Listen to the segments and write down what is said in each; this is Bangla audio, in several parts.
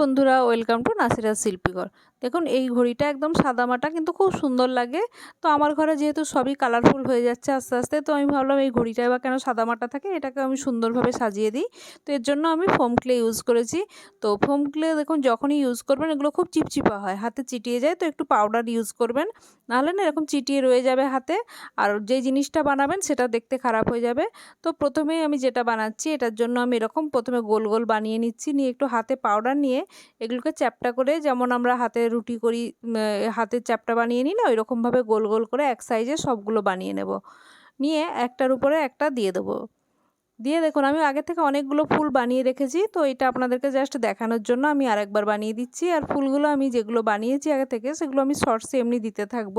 বন্ধুরা ওয়েলকাম টু নাসিরা শিল্পীঘর। দেখুন, এই ঘড়িটা একদম সাদামাটা কিন্তু খুব সুন্দর লাগে। তো আমার ঘরে যেহেতু সবই কালারফুল হয়ে যাচ্ছে আস্তে আস্তে, তো আমি ভাবলাম এই ঘড়িটাই বা কেন সাদামাটা থাকে এটাকে আমি সুন্দরভাবে সাজিয়ে দিই। তো এর জন্য আমি ফোম ক্লে ইউজ করেছি। তো ফোম ক্লে দেখুন, যখনই ইউজ করবেন, এগুলো খুব চিপচিপা হয়, হাতে চিটিয়ে যায়, তো একটু পাউডার ইউজ করবেন। নাহলে না এরকম চিটিয়ে রয়ে যাবে হাতে, আর যেই জিনিসটা বানাবেন, সেটা দেখতে খারাপ হয়ে যাবে। তো প্রথমেই আমি যেটা বানাচ্ছি, এটার জন্য আমি এরকম প্রথমে গোল গোল বানিয়ে নিচ্ছি, নিয়ে একটু হাতে পাউডার নিয়ে এগুলোকে চ্যাপটা করে, যেমন আমরা হাতে রুটি করি হাতের চ্যাপটা বানিয়ে নিই না ওই রকমভাবে গোল গোল করে এক সাইজে সবগুলো বানিয়ে নেব। নিয়ে একটার উপরে একটা দিয়ে দেবো। দিয়ে দেখুন, আমি আগে থেকে অনেকগুলো ফুল বানিয়ে রেখেছি, তো এটা আপনাদেরকে জাস্ট দেখানোর জন্য আমি আরেকবার বানিয়ে দিচ্ছি। আর ফুলগুলো আমি যেগুলো বানিয়েছি আগে থেকে, সেগুলো আমি শর্টসে এমনি দিতে থাকব।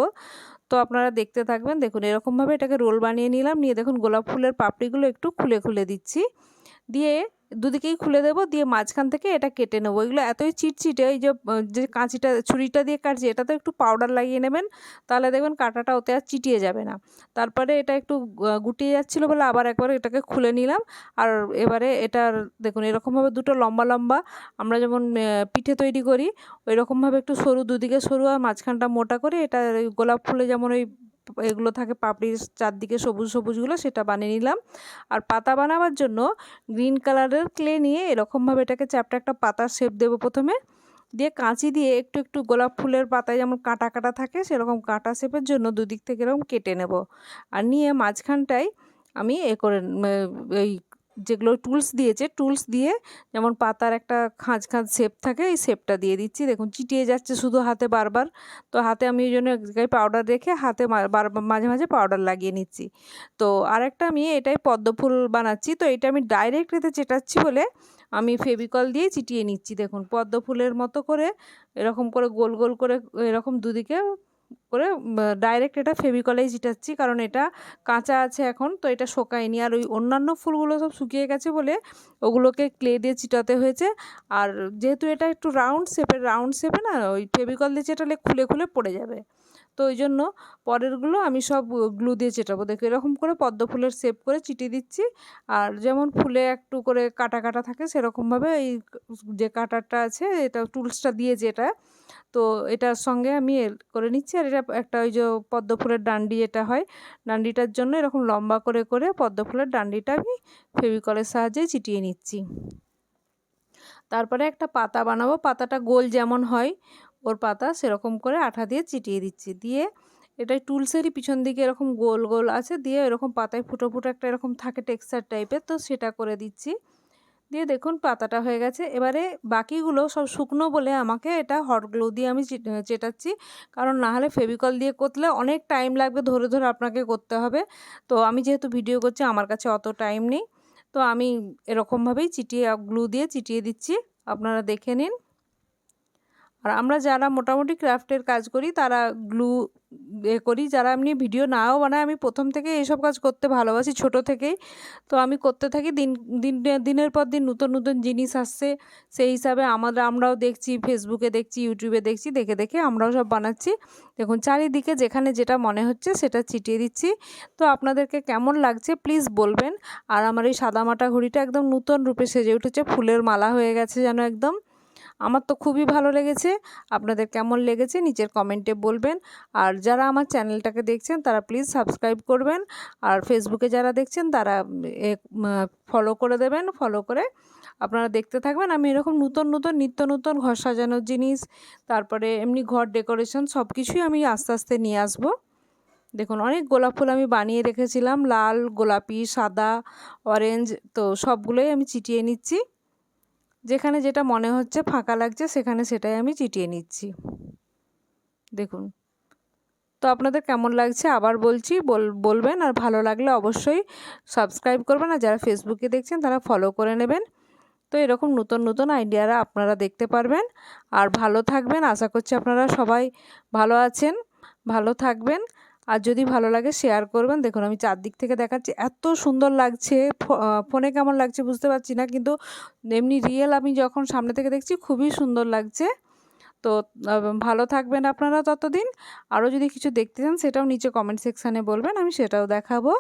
তো আপনারা দেখতে থাকবেন, দেখুন, এরকমভাবে এটাকে রোল বানিয়ে নিলাম। নিয়ে দেখুন, গোলাপ ফুলের পাপড়িগুলো একটু খুলে খুলে দিচ্ছি। দিয়ে দুদিকেই খুলে দেবো, দিয়ে মাঝখান থেকে এটা কেটে নেব। এগুলো এতই চিটচিটে ওই যে যে কাঁচিটা, ছুরিটা দিয়ে কাটছি এটাতে একটু পাউডার লাগিয়ে নেবেন। তাহলে দেখবেন কাঁটাটা ওতে আর চিটিয়ে যাবে না। তারপরে এটা একটু গুটিয়ে যাচ্ছিল বলে আবার একবার এটাকে খুলে নিলাম। আর এবারে এটার, দেখুন, এরকমভাবে দুটো লম্বা লম্বা আমরা যেমন পিঠে তৈরি করি ওই রকমভাবে একটু সরু, দুদিকে সরু আর মাঝখানটা মোটা করে এটা গোলাপ ফুলে যেমন ওই এগুলো থাকে পাপড়ির চারদিকে সবুজ সবুজগুলো, সেটা বানিয়ে নিলাম। আর পাতা বানাবার জন্য গ্রিন কালারের ক্লে নিয়ে এরকমভাবে এটাকে চ্যাপটা একটা পাতার শেপ দেবো প্রথমে। দিয়ে কাঁচি দিয়ে একটু একটু গোলাপ ফুলের পাতায় যেমন কাটা কাটা থাকে, সেরকম কাটা শেপের জন্য দুদিক থেকে এরকম কেটে নেব। আর নিয়ে মাঝখানটায় আমি এ করে এই যেগুলো টুলস দিয়েছে টুলস দিয়ে যেমন পাতার একটা খাঁজ খাঁজ শেপ থাকে, এই শেপটা দিয়ে দিচ্ছি। দেখুন, চিটিয়ে যাচ্ছে শুধু হাতে বারবার। তো হাতে আমি ওই জন্য এক জায়গায় পাউডার রেখে হাতে মাঝে মাঝে পাউডার লাগিয়ে নিচ্ছি। তো আরেকটা আমি এটাই পদ্ম ফুল বানাচ্ছি। তো এটা আমি ডাইরেক্ট এতে চেটাচ্ছি বলে আমি ফেভিকল দিয়ে চিটিয়ে নিচ্ছি। দেখুন, পদ্ম ফুলের মতো করে, এরকম করে গোল গোল করে, এরকম দুদিকে করে ডাইরেক্ট এটা ফেভিকলেই চিটাচ্ছি কারণ এটা কাঁচা আছে এখন, তো এটা শোকায়নি। আর ওই অন্যান্য ফুলগুলো সব শুকিয়ে গেছে বলে ওগুলোকে ক্লে দিয়ে চিটাতে হয়েছে। আর যেহেতু এটা একটু রাউন্ড শেপের রাউন্ড শেপে না, ওই ফেভিকল দিয়ে চেটালে খুলে খুলে পড়ে যাবে। তো ওই জন্য পরেরগুলো আমি সব গ্লু দিয়ে চেটাবো দেখো, এরকম করে পদ্ম ফুলের শেপ করে চিটিয়ে দিচ্ছি। আর যেমন ফুলে একটু করে কাটা কাটা থাকে, সেরকমভাবে এই যে কাটারটা আছে, এটা টুলসটা দিয়ে যেটা তো এটার সঙ্গে আমি করে নিচ্ছি। আর এটা একটা ওই যে পদ্ম ফুলের ডান্ডি যেটা হয়, ডান্ডিটার জন্য এরকম লম্বা করে করে পদ্ম ফুলের ডান্ডিটা আমি ফেভিকলের সাহায্যে চিটিয়ে নিচ্ছি। তারপরে একটা পাতা বানাবো, পাতাটা গোল যেমন হয়, ওর পাতা সেরকম করে আঠা দিয়ে চিটিয়ে দিচ্ছি। দিয়ে এটাই টুলসেরই পিছন দিকে এরকম গোল গোল আছে, দিয়ে এরকম পাতায় ফুটো ফুটো একটা এরকম থাকে টেক্সচার টাইপের, তো সেটা করে দিচ্ছি। দিয়ে দেখুন পাতাটা হয়ে গেছে। এবারে বাকিগুলো সব শুকনো বলে আমাকে এটা হট গ্লো দিয়ে আমি চেটাচ্ছি। কারণ না হলে ফেভিকল দিয়ে করলে অনেক টাইম লাগবে, ধরে ধরে আপনাকে করতে হবে। তো আমি যেহেতু ভিডিও করছি, আমার কাছে অত টাইম নেই। তো আমি এরকমভাবেই চিটিয়ে গ্লু দিয়ে চিটিয়ে দিচ্ছি। আপনারা দেখে নিন। আর আমরা যারা মোটামুটি ক্রাফটের কাজ করি, তারা গ্লু এ করি। যারা এমনি ভিডিও নাও বানায়, আমি প্রথম থেকে এইসব কাজ করতে ভালোবাসি, ছোট থেকেই। তো আমি করতে থাকি, দিন দিন, দিনের পর দিন নতুন নতুন জিনিস আসছে। সেই হিসাবে আমরা আমরাও দেখছি, ফেসবুকে দেখছি, ইউটিউবে দেখছি, দেখে দেখে আমরাও সব বানাচ্ছি। দেখুন, চারিদিকে যেখানে যেটা মনে হচ্ছে, সেটা ছিটিয়ে দিচ্ছি। তো আপনাদেরকে কেমন লাগছে, প্লিজ বলবেন। আর আমার এই সাদামাটা ঘড়িটা একদম নতুন রূপে সেজে উঠেছে, ফুলের মালা হয়ে গেছে যেন একদম। আমার তো খুবই ভালো লেগেছে। আপনাদের কেমন লেগেছে নিচের কমেন্টে বলবেন। আর যারা আমার চ্যানেলটাকে দেখছেন, তারা প্লিজ সাবস্ক্রাইব করবেন। আর ফেসবুকে যারা দেখছেন, তারা ফলো করে দেবেন ফলো করে আপনারা দেখতে থাকবেন। আমি এরকম নতুন নতুন, নিত্য নতুন ঘর সাজানোর জিনিস, তারপরে এমনি ঘর ডেকোরেশন সব কিছুই আমি আস্তে আস্তে নিয়ে আসব। দেখুন, অনেক গোলাপ ফুল আমি বানিয়ে রেখেছিলাম। লাল, গোলাপি, সাদা অরেঞ্জ তো সবগুলোই আমি চিটিয়ে নিচ্ছি। যেখানে যেটা মনে হচ্ছে ফাঁকা লাগছে, সেখানে সেটাই আমি চিটিয়ে নিচ্ছি। দেখুন। তো আপনাদের কেমন লাগছে আবার বলছি বলবেন। আর ভালো লাগলে অবশ্যই সাবস্ক্রাইব করবেন। আর যারা ফেসবুকে দেখছেন, তারা ফলো করে নেবেন। তো এরকম নতুন নতুন আইডিয়ারা আপনারা দেখতে পারবেন। আর ভালো থাকবেন। আশা করছি আপনারা সবাই ভালো আছেন, ভালো থাকবেন। আর যদি ভালো লাগে শেয়ার করবেন। দেখুন, আমি চারদিক থেকে দেখাচ্ছি, এত সুন্দর লাগছে ফোনে কেমন লাগছে বুঝতে পারছি না, কিন্তু এমনি রিয়েল আমি যখন সামনে থেকে দেখছি, খুবই সুন্দর লাগছে। তো ভালো থাকবেন আপনারা ততদিন। আরও যদি কিছু দেখতে চান, সেটাও নিচে কমেন্ট সেকশানে বলবেন, আমি সেটাও দেখাবো।